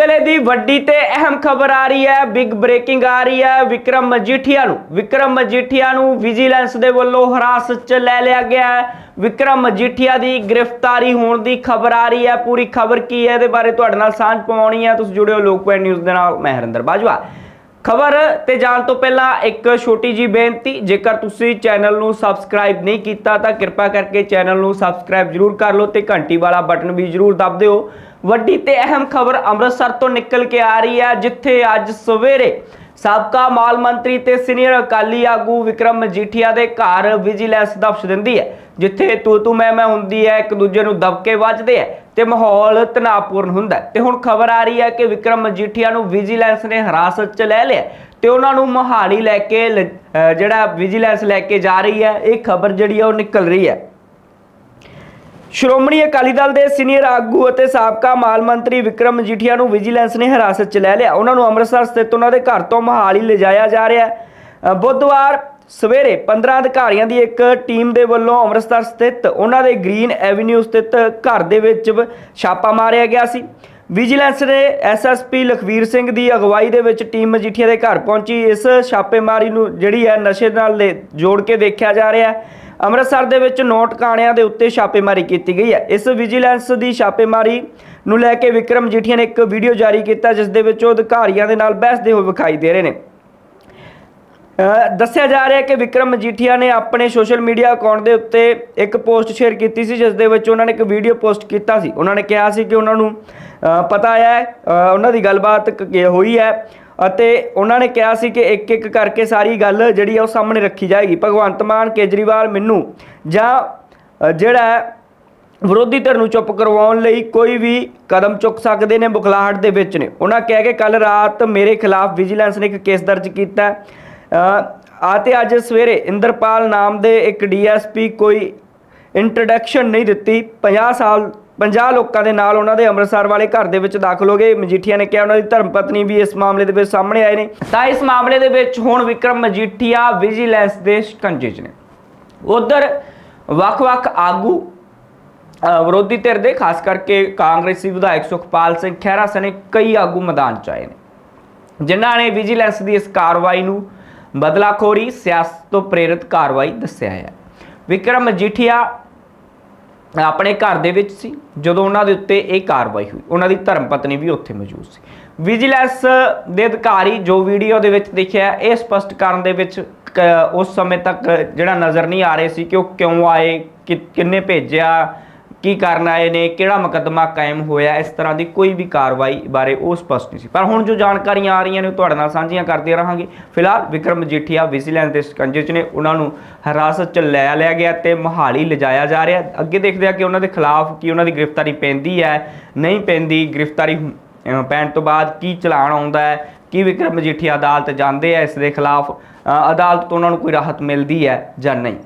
ਵੇਲੇ ਦੀ ਵੱਡੀ ਤੇ ਅਹਿਮ ਖਬਰ ਆ ਰਹੀ ਹੈ ਬਿਗ ਬ੍ਰੇਕਿੰਗ ਆ ਰਹੀ ਹੈ ਵਿਕਰਮ ਮਜੀਠੀਆ ਨੂੰ। ਵਿਕਰਮ ਮਜੀਠੀਆ ਨੂੰ ਵਿਜੀਲੈਂਸ ਦੇ ਵੱਲੋਂ ਹਿਰਾਸਤ 'ਚ ਲੈ ਲਿਆ ਗਿਆ ਹੈ। ਵਿਕਰਮ ਮਜੀਠੀਆ ਦੀ ਗ੍ਰਿਫਤਾਰੀ ਹੋਣ ਦੀ ਖਬਰ ਆ ਰਹੀ ਹੈ। ਪੂਰੀ ਖਬਰ ਕੀ ਹੈ? ਇਹਦੇ ਬਾਰੇ ਤੁਹਾਡੇ ਨਾਲ ਸਾਂਝ ਪਾਉਣੀ ਹੈ। ਤੁਸੀਂ ਜੁੜਿਓ ਲੋਕਪਾਲ ਨਿਊਜ਼ ਦੇ ਨਾਲ, ਮੈਂ ਹਰਿੰਦਰ ਬਾਜਵਾ। ਖਬਰ ਤੇ ਜਾਣ ਤੋਂ ਪਹਿਲਾਂ ਇੱਕ ਛੋਟੀ ਜੀ ਬੇਨਤੀ, ਜੇਕਰ ਤੁਸੀਂ ਚੈਨਲ ਨੂੰ ਸਬਸਕ੍ਰਾਈਬ ਨਹੀਂ ਕੀਤਾ ਤਾਂ ਕਿਰਪਾ ਕਰਕੇ ਚੈਨਲ ਨੂੰ ਸਬਸਕ੍ਰਾਈਬ ਜਰੂਰ ਕਰ ਲਓ ਤੇ ਘੰਟੀ ਵਾਲਾ ਬਟਨ ਵੀ ਜਰੂਰ ਦਬ ਦਿਓ। ਵੱਡੀ ਤੇ ਅਹਿਮ ਖਬਰ ਅੰਮ੍ਰਿਤਸਰ ਤੋਂ ਨਿਕਲ ਕੇ ਆ ਰਹੀ ਹੈ, ਜਿੱਥੇ ਅੱਜ ਸਵੇਰੇ ਸਾਬਕਾ ਮਾਲ ਮੰਤਰੀ ਤੇ ਸੀਨੀਅਰ ਅਕਾਲੀ ਆਗੂ ਵਿਕਰਮ ਮਜੀਠੀਆ ਦੇ ਘਰ ਵਿਜੀਲੈਂਸ ਦਫਸ਼ ਦਿੰਦੀ ਹੈ, ਜਿੱਥੇ ਤੂੰ ਤੂੰ ਮੈਂ ਮੈਂ ਹੁੰਦੀ ਹੈ, ਇੱਕ ਦੂਜੇ ਨੂੰ ਦਬਕੇ ਵੱਜਦੇ ਹੈ ਤੇ ਮਾਹੌਲ ਤਣਾਅਪੂਰਨ ਹੁੰਦਾ ਹੈ। ਤੇ ਹੁਣ ਖਬਰ ਆ ਰਹੀ ਹੈ ਕਿ ਵਿਕਰਮ ਮਜੀਠੀਆ ਨੂੰ ਵਿਜੀਲੈਂਸ ਨੇ ਹਿਰਾਸਤ 'ਚ ਲੈ ਲਿਆ ਤੇ ਉਹਨਾਂ ਨੂੰ ਮੋਹਾਲੀ ਲੈ ਕੇ ਜਿਹੜਾ ਵਿਜੀਲੈਂਸ ਲੈ ਕੇ ਜਾ ਰਹੀ ਹੈ, ਇਹ ਖਬਰ ਜਿਹੜੀ ਹੈ ਉਹ ਨਿਕਲ ਰਹੀ ਹੈ। ਸ਼੍ਰੋਮਣੀ ਅਕਾਲੀ ਦਲ ਦੇ ਸੀਨੀਅਰ ਆਗੂ ਅਤੇ ਸਾਬਕਾ ਮਾਲ ਮੰਤਰੀ ਵਿਕਰਮ ਮਜੀਠੀਆ ਨੂੰ ਵਿਜੀਲੈਂਸ ਨੇ ਹਿਰਾਸਤ 'ਚ ਲੈ ਲਿਆ। ਉਹਨਾਂ ਨੂੰ ਅੰਮ੍ਰਿਤਸਰ ਸਥਿਤ ਉਹਨਾਂ ਦੇ ਘਰ ਤੋਂ ਮੋਹਾਲੀ ਲਿਜਾਇਆ ਜਾ ਰਿਹਾ ਹੈ। ਬੁੱਧਵਾਰ ਸਵੇਰੇ 15 ਅਧਿਕਾਰੀਆਂ ਦੀ ਇੱਕ ਟੀਮ ਦੇ ਵੱਲੋਂ ਅੰਮ੍ਰਿਤਸਰ ਸਥਿਤ ਉਹਨਾਂ ਦੇ ਗ੍ਰੀਨ ਐਵੀਨਿਊ ਸਥਿਤ ਘਰ ਦੇ ਵਿੱਚ ਛਾਪਾ ਮਾਰਿਆ ਗਿਆ ਸੀ। ਵਿਜੀਲੈਂਸ ਨੇ S S P Lakhvir Singh ਦੀ ਅਗਵਾਈ ਦੇ ਵਿੱਚ ਟੀਮ ਮਜੀਠੀਆ ਦੇ ਘਰ ਪਹੁੰਚੀ। ਇਸ ਛਾਪੇਮਾਰੀ ਨੂੰ ਜਿਹੜੀ ਹੈ ਨਸ਼ੇ ਨਾਲ ਦੇ ਜੋੜ ਕੇ ਦੇਖਿਆ ਜਾ ਰਿਹਾ ਹੈ। ਅੰਮ੍ਰਿਤਸਰ ਦੇ ਵਿੱਚ ਨੋਟ ਕਾਣਿਆਂ ਦੇ ਉੱਤੇ ਛਾਪੇਮਾਰੀ ਕੀਤੀ ਗਈ ਹੈ। ਇਸ ਵਿਜੀਲੈਂਸ ਦੀ ਛਾਪੇਮਾਰੀ ਨੂੰ ਲੈ ਕੇ ਵਿਕਰਮ ਜੀਠੀਆ ਨੇ ਇੱਕ ਵੀਡੀਓ ਜਾਰੀ ਕੀਤਾ, ਜਿਸ ਦੇ ਵਿੱਚ ਉਹ ਅਧਿਕਾਰੀਆਂ ਦੇ ਨਾਲ ਬਹਿਸਦੇ ਹੋਏ ਵਿਖਾਈ ਦੇ ਰਹੇ ਨੇ। ਦੱਸਿਆ ਜਾ ਰਿਹਾ ਹੈ ਕਿ ਵਿਕਰਮ ਮਜੀਠੀਆ ਨੇ ਆਪਣੇ ਸੋਸ਼ਲ ਮੀਡੀਆ ਅਕਾਊਂਟ ਦੇ ਉੱਤੇ ਇੱਕ ਪੋਸਟ ਸ਼ੇਅਰ ਕੀਤੀ ਸੀ ਜਿਸ ਦੇ ਵਿੱਚ ਉਹਨਾਂ ਨੇ ਇੱਕ ਵੀਡੀਓ ਪੋਸਟ ਕੀਤਾ ਸੀ। ਉਹਨਾਂ ਨੇ ਕਿਹਾ ਸੀ ਕਿ ਉਹਨਾਂ ਨੂੰ ਪਤਾ ਹੈ ਉਹਨਾਂ ਦੀ ਗੱਲਬਾਤ ਹੋਈ ਹੈ ਅਤੇ ਉਹਨਾਂ ਨੇ ਕਿਹਾ ਸੀ ਕਿ ਇੱਕ ਇੱਕ ਕਰਕੇ ਸਾਰੀ ਗੱਲ ਜਿਹੜੀ ਆ ਉਹ ਸਾਹਮਣੇ ਰੱਖੀ ਜਾਏਗੀ। ਭਗਵੰਤ ਮਾਨ, ਕੇਜਰੀਵਾਲ, ਮੈਨੂੰ ਜਾਂ ਜਿਹੜਾ ਵਿਰੋਧੀ ਧਿਰ ਨੂੰ ਚੁੱਪ ਕਰਵਾਉਣ ਲਈ ਕੋਈ ਵੀ ਕਦਮ ਚੁੱਕ ਸਕਦੇ ਨੇ ਬੁਖਲਾਹਟ ਦੇ ਵਿੱਚ ਨੇ। ਉਹਨਾਂ ਕਿਹਾ ਕਿ ਕੱਲ ਰਾਤ ਮੇਰੇ ਖਿਲਾਫ ਵਿਜੀਲੈਂਸ ਨੇ ਇੱਕ ਕੇਸ ਦਰਜ ਕੀਤਾ ਆ ਤੇ ਅੱਜ ਸਵੇਰੇ ਇੰਦਰਪਾਲ ਨਾਮ ਦੇ ਇੱਕ ਡੀਐਸਪੀ ਕੋਈ ਇੰਟਰੋਡਕਸ਼ਨ ਨਹੀਂ ਦਿੱਤੀ। 50 ਸਾਲ 50 ਲੋਕਾਂ ਦੇ ਨਾਲ ਉਹਨਾਂ ਦੇ ਅੰਮ੍ਰਿਤਸਰ ਵਾਲੇ ਘਰ ਦੇ ਵਿੱਚ ਦਾਖਲ ਹੋ ਗਏ। ਮਜੀਠੀਆ ਨੇ ਕਿਹਾ ਉਹਨਾਂ ਦੀ ਧਰਮ ਪਤਨੀ ਵੀ ਇਸ ਮਾਮਲੇ ਦੇ ਵਿੱਚ ਸਾਹਮਣੇ ਆਏ ਨੇ। ਤਾਂ ਇਸ ਮਾਮਲੇ ਦੇ ਵਿੱਚ ਹੁਣ ਵਿਕਰਮ ਮਜੀਠੀਆ ਵਿਜੀਲੈਂਸ ਦੇ ਸ਼ਿਕੰਜੇ 'ਚ ਨੇ। ਉਧਰ ਵੱਖ-ਵੱਖ ਆਗੂ ਵਿਰੋਧੀ ਧਿਰ ਦੇ, ਖਾਸ ਕਰਕੇ ਕਾਂਗਰਸੀ ਵਿਧਾਇਕ ਸੁਖਪਾਲ ਸਿੰਘ ਖਹਿਰਾ ਸਣੇ ਕਈ ਆਗੂ ਮੈਦਾਨ 'ਚ ਆਏ ਨੇ। ਜਿਨ੍ਹਾਂ ਨੇ ਵਿਜੀਲੈਂਸ ਦੀ ਇਸ ਕਾਰਵਾਈ ਨੂੰ ਬਦਲਾਖੋਰੀ ਸਿਆਸਤ ਤੋਂ ਪ੍ਰੇਰਿਤ ਕਾਰਵਾਈ ਦੱਸਿਆ ਹੈ। ਵਿਕਰਮ ਮਜੀਠੀਆ ਆਪਣੇ ਘਰ ਦੇ ਵਿੱਚ ਸੀ। ਜਦੋਂ ਉਹਨਾਂ ਦੇ ਉੱਤੇ ਇਹ ਕਾਰਵਾਈ ਹੋਈ, ਉਹਨਾਂ ਦੀ ਧਰਮ ਪਤਨੀ ਵੀ ਉੱਥੇ ਮੌਜੂਦ ਸੀ। ਵਿਜੀਲੈਂਸ ਦੇ ਅਧਿਕਾਰੀ ਜੋ ਵੀਡੀਓ ਦੇ ਵਿੱਚ ਦੇਖਿਆ, ਇਹ ਸਪਸ਼ਟ ਕਰਨ ਦੇ ਵਿੱਚ ਕ- ਉਸ ਸਮੇਂ ਤੱਕ ਜਿਹੜਾ ਨਜ਼ਰ ਨਹੀਂ ਆ ਰਹੇ ਸੀ ਕਿ ਉਹ ਕਿਉਂ ਆਏ ਕਿੰਨੇ ਭੇਜਿਆ ਕੀ ਕਾਰਨ ਆਏ ਨੇ, ਕਿਹੜਾ ਮੁਕੱਦਮਾ ਕਾਇਮ ਹੋਇਆ, ਇਸ ਤਰ੍ਹਾਂ ਦੀ ਕੋਈ ਵੀ ਕਾਰਵਾਈ ਬਾਰੇ ਉਹ ਸਪਸ਼ਟ ਨਹੀਂ ਸੀ। ਪਰ ਹੁਣ ਜੋ ਜਾਣਕਾਰੀਆਂ ਆ ਰਹੀਆਂ ਨੇ, ਉਹ ਤੁਹਾਡੇ ਨਾਲ ਸਾਂਝੀਆਂ ਕਰਦੇ ਰਹਾਂਗੇ। ਫਿਲਹਾਲ ਵਿਕਰਮ ਮਜੀਠੀਆ ਵਿਜੀਲੈਂਸ ਦੇ ਸ਼ਿਕੰਜੇ 'ਚ ਨੇ, ਉਹਨਾਂ ਨੂੰ ਹਿਰਾਸਤ 'ਚ ਲੈ ਲਿਆ ਗਿਆ ਤੇ ਮੋਹਾਲੀ ਲਿਜਾਇਆ ਜਾ ਰਿਹਾ। ਅੱਗੇ ਦੇਖਦੇ ਆ ਕਿ ਉਹਨਾਂ ਦੇ ਖਿਲਾਫ ਕੀ ਉਹਨਾਂ ਦੀ ਗ੍ਰਿਫਤਾਰੀ ਪੈਂਦੀ ਹੈ, ਨਹੀਂ ਪੈਂਦੀ। ਗ੍ਰਿਫਤਾਰੀ ਪੈਣ ਤੋਂ ਬਾਅਦ ਕੀ ਚਲਾਨ ਆਉਂਦਾ ਹੈ, ਕੀ ਵਿਕਰਮ ਮਜੀਠੀਆ ਅਦਾਲਤ ਜਾਂਦੇ ਆ, ਇਸ ਦੇ ਖਿਲਾਫ ਅਦਾਲਤ ਤੋਂ ਉਹਨਾਂ ਨੂੰ ਕੋਈ ਰਾਹਤ ਮਿਲਦੀ ਹੈ ਜਾਂ ਨਹੀਂ।